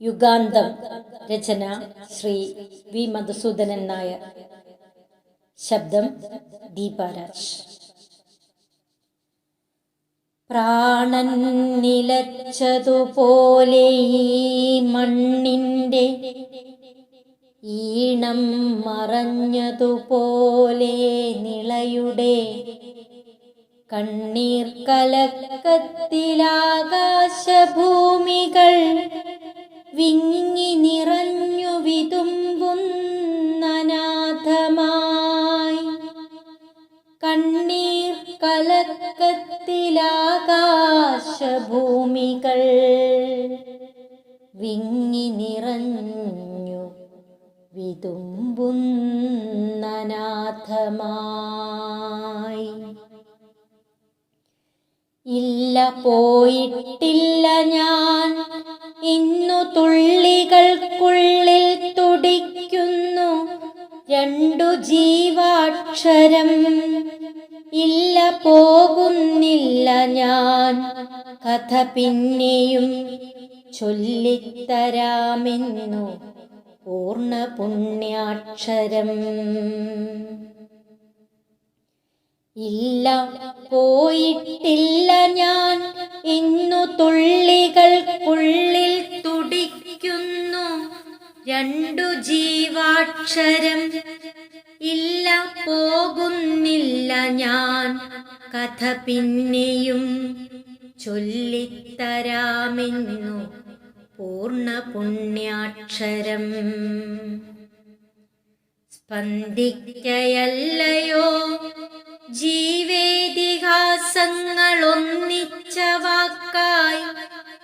യുഗാന്തം രചന ശ്രീ വി മധുസൂദനൻ നായർ. ശബ്ദം ദീപാരാജ് പ്രാണൻ നിലച്ചതുപോലെ ഈ മണ്ണിന്റെ ഈണം മറഞ്ഞതുപോലെ നിളയുടെ കണ്ണീർ കലക്കത്തിലാകാശഭൂമികൾ വിങ്ങി നിറഞ്ഞു വിതുമ്പുന്നനാഥമായി കണ്ണീർ കലക്കത്തിലാകാശഭൂമികൾ വിങ്ങി നിറഞ്ഞു വിതുമ്പുന്നനാഥമായി ഇല്ല പോയിട്ടില്ല ഞാൻ. ഇന്നു തുള്ളികൾക്കുള്ളിൽ തുടിക്കുന്നു. രണ്ടു ജീവാക്ഷരം ഇല്ല പോകുന്നില്ല ഞാൻ. കഥ പിന്നെയും ചൊല്ലിത്തരാമെന്നു പൂർണ പുണ്യാക്ഷരം. ഇല്ല പോയിട്ടില്ല ഞാൻ. ഇന്നു തുള്ളികൾക്കുള്ളിൽ തുടിക്കുന്നു. രണ്ടു ജീവാക്ഷരം ഇല്ല പോകുന്നില്ല ഞാൻ. കഥ പിന്നെയും ചൊല്ലിത്തരാമെന്നു പൂർണ പുണ്യാക്ഷരം. സ്പന്ദിക്കയല്ലയോ?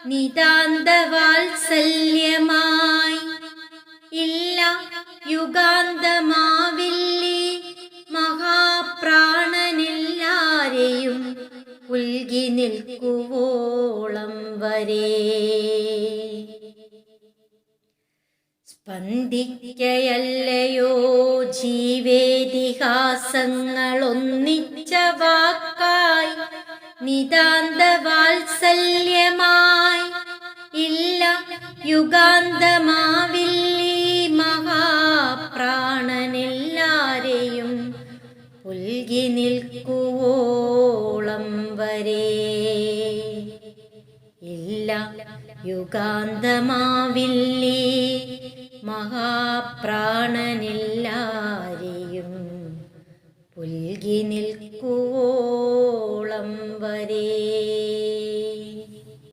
നിതാന്ത വാത്സല്യമായി ഇല്ല യുഗാന്തമാവില്ലി. മഹാപ്രാണനെല്ലാരെയും ഉൽകി നിൽക്കുവോളം വരെ. സ്പന്ദിക്കയല്ലയോ ജീവേതിഹാസങ്ങളൊന്നിച്ച വാക്കായി. നിതാന്ത യുഗാന്തമാവില്ലീ മഹാപ്രാണനെല്ലാരെയും ഉൽകി നിൽക്കുവോളം വരെ. ഇല്ല യുഗാന്തമാവില്ലീ മഹാപ്രാണനെല്ലാരെയും ഉൽകി നിൽക്കുവോളം വരേ.